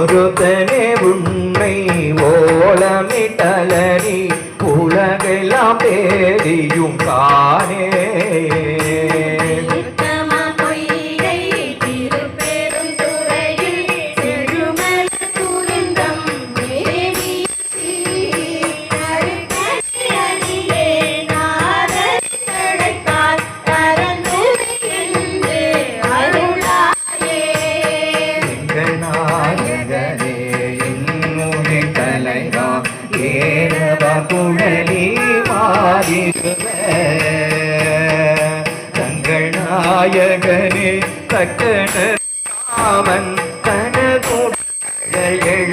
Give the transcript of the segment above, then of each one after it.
ஒருத்தனே உண்மை ஓலமிட்டலனி உலகெல்லாம் பேரியும் காணே குடலி மாறிடுவ தங்கள் நாயகனே கட்டண ராமன் கனகுடல் எழ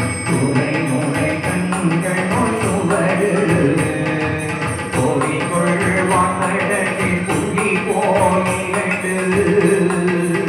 Amen.